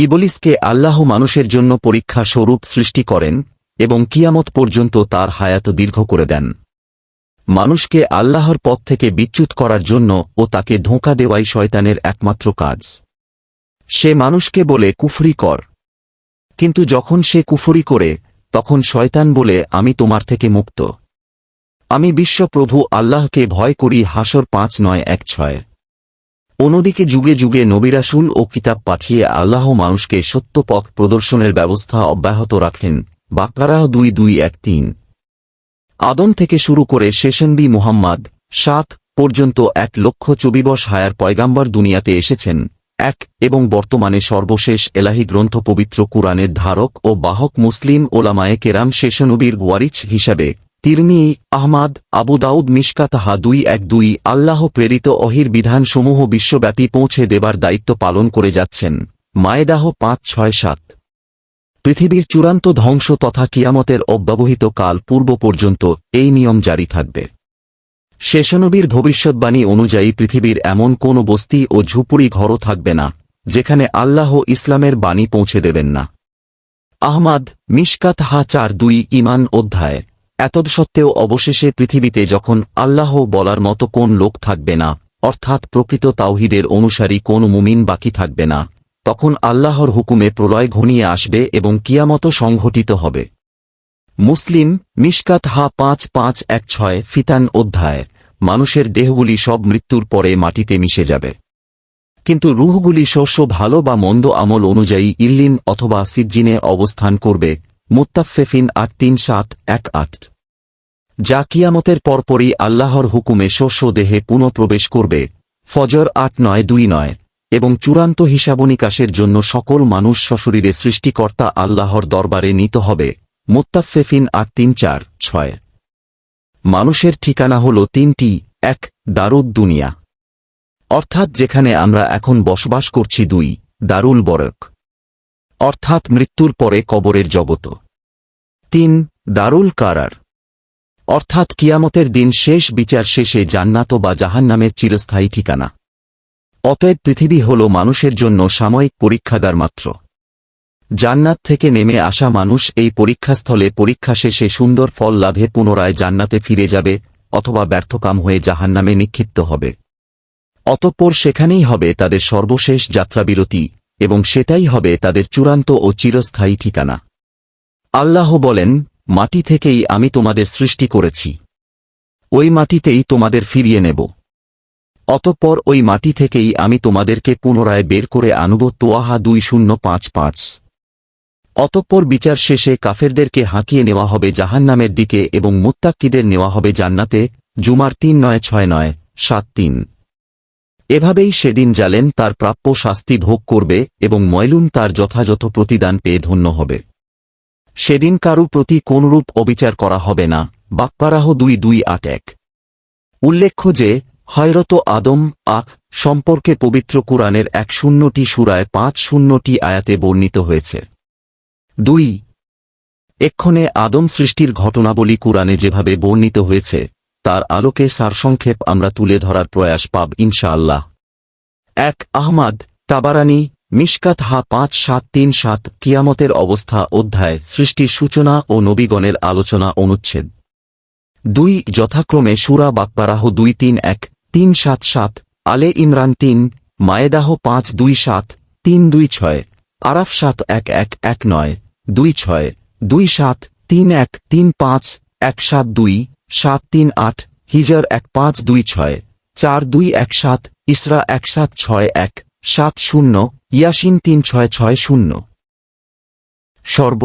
ইবলিসকে আল্লাহ মানুষের জন্য পরীক্ষা স্বরূপ সৃষ্টি করেন এবং কিয়ামত পর্যন্ত তার হায়াত দীর্ঘ করে দেন। মানুষকে আল্লাহর পথ থেকে বিচ্যুত করার জন্য ও তাকে ধোঁকা দেওয়াই শয়তানের একমাত্র কাজ। সে মানুষকে বলে, কুফরি কর। কিন্তু যখন সে কুফরি করে, তখন শয়তান বলে, আমি তোমার থেকে মুক্ত। আমি বিশ্বপ্রভু আল্লাহকে ভয় করি হাসর পাঁচ নয় এক ছয়। অন্যদিকে যুগে যুগে নবিরাসুল ও কিতাব পাঠিয়ে আল্লাহ মানুষকে সত্য পথ প্রদর্শনের ব্যবস্থা অব্যাহত রাখেন। বাকারা দুই দুই এক তিন। আদম থেকে শুরু করে শেষনবি মুহাম্মদ সাত পর্যন্ত এক লক্ষ চবিবশ হায়ার পয়গাম্বর দুনিয়াতে এসেছেন। এক এবং বর্তমানে সর্বশেষ এলাহি গ্রন্থ পবিত্র কুরআনের ধারক ও বাহক মুসলিম ওলামায়ে কেরাম শেষনবীর ওয়ারিচ হিসাবে। তিরমি, আহমাদ, আবু দাউদ মিশকাতাহা দুই এক দুই আল্লাহ প্রেরিত অহির বিধানসমূহ বিশ্বব্যাপী পৌঁছে দেবার দায়িত্ব পালন করে যাচ্ছেন। মায়েদাহ পাঁচ ছয় সাত। পৃথিবীর চূড়ান্ত ধ্বংস তথা কিয়ামতের অব্যবহিত কাল পূর্ব পর্যন্ত এই নিয়ম জারি থাকবে। শেষনবীর ভবিষ্যৎবাণী অনুযায়ী পৃথিবীর এমন কোন বস্তি ও ঝুপুড়ি ঘরও থাকবে না, যেখানে আল্লাহ ইসলামের বাণী পৌঁছে দেবেন না। আহমাদ, মিশকাত হা চার দুই ইমান অধ্যায়। এতদসত্ত্বেও অবশেষে পৃথিবীতে যখন আল্লাহ বলার মতো কোন লোক থাকবে না, অর্থাৎ প্রকৃত তাওহিদের অনুসারী কোন মুমিন বাকি থাকবে না, তখন আল্লাহর হুকুমে প্রলয় ঘনিয়ে আসবে এবং কিয়ামত সংঘটিত হবে। মুসলিম, মিশকাত হা পাঁচ পাঁচ এক ছয়, ফিতান অধ্যায়, মানুষের দেহগুলি সব মৃত্যুর পরে মাটিতে মিশে যাবে। কিন্তু রুহগুলি শস্য ভালো বা মন্দ আমল অনুযায়ী ইল্লিন অথবা সিজ্জিনে অবস্থান করবে মুত্তাফেফিন আট তিন সাত এক আট। যা কিয়ামতের পরপরই আল্লাহর হুকুমে শস্য দেহে পুনঃপ্রবেশ করবে। ফজর আট নয় দুই নয়। এবং চূড়ান্ত হিসাবনিকাশের জন্য সকল মানুষ সশরীরে সৃষ্টিকর্তা আল্লাহর দরবারে নিত হবে। মুত্তাফেফিন আট তিন চার ছয়। মানুষের ঠিকানা হল তিনটি, এক, দারুদ দুনিয়া। অর্থাৎ যেখানে আমরা এখন বসবাস করছি দুই, দারুল বরক। অর্থাৎ মৃত্যুর পরে কবরের জগত। তিন, দারুল কারার। অর্থাৎ কিয়ামতের দিন শেষ বিচার শেষে জান্নাত বা জাহান্নামের চিরস্থায়ী ঠিকানা। অতএব পৃথিবী হল মানুষের জন্য সাময়িক পরীক্ষাগার মাত্র। জান্নাত থেকে নেমে আসা মানুষ এই পরীক্ষাস্থলে পরীক্ষা শেষে সুন্দর ফল লাভে পুনরায় জান্নাতে ফিরে যাবে অথবা ব্যর্থকাম হয়ে জাহান্নামে নিক্ষিপ্ত হবে। অতঃপর সেখানেই হবে তাদের সর্বশেষ যাত্রাবিরতি এবং সেটাই হবে তাদের চূড়ান্ত ও চিরস্থায়ী ঠিকানা। আল্লাহ বলেন, মাটি থেকেই আমি তোমাদের সৃষ্টি করেছি। ওই মাটিতেই তোমাদের ফিরিয়ে নেব। অতঃপর ওই মাটি থেকেই আমি তোমাদেরকে পুনরায় বের করে আনব তোয়াহা দুই শূন্য পাঁচ পাঁচ। অতঃপর বিচার শেষে কাফেরদেরকে হাঁকিয়ে নেওয়া হবে জাহান্নামের দিকে এবং মুত্তাক্কিদের নেওয়া হবে জান্নাতে, জুমার তিন নয় ছয় নয়, সাত তিন। এভাবেই সেদিন জালেন তার প্রাপ্য শাস্তি ভোগ করবে এবং ময়লুন তার যথাযথ প্রতিদান পেয়ে ধন্য হবে। সেদিন কারু প্রতি কোনরূপ অবিচার করা হবে না বাক্পারাহ দুই দুই আট এক। উল্লেখ্য যে, হয়রত আদম আখ সম্পর্কে পবিত্র কুরআনের এক শূন্যটি সুরায় পাঁচ শূন্যটি আয়াতে বর্ণিত হয়েছে। দুই, এক্ষণে আদম সৃষ্টির ঘটনাবলী কুরআনে যেভাবে বর্ণিত হয়েছে তার আলোকে সারসংক্ষেপ আমরা তুলে ধরার প্রয়াস পাব, ইনশাআল্লাহ। এক, আহমাদ তাবারানি, মিশকাত হা পাঁচ সাত তিন সাত, কিয়ামতের অবস্থা অধ্যায় সৃষ্টির সূচনা ও নবীগণের আলোচনা অনুচ্ছেদ। দুই, যথাক্রমে সুরা বাকবারাহ দুই তিন এক, তিন সাত সাত, আলে ইমরান তিন, মায়েদাহ পাঁচ দুই সাত, তিন দুই ছয়, আরাফ সাত এক এক এক নয়, দুই ছয়, দুই সাত, তিন এক, তিন পাঁচ, এক সাত দুই সাত তিন আট, হিজার এক পাঁচ দুই ছয়, চার দুই এক সাত, ইসরা এক সাত ছয় এক, সাত শূন্য, ইয়াসিন তিন ছয় ছয় শূন্য। সর্ব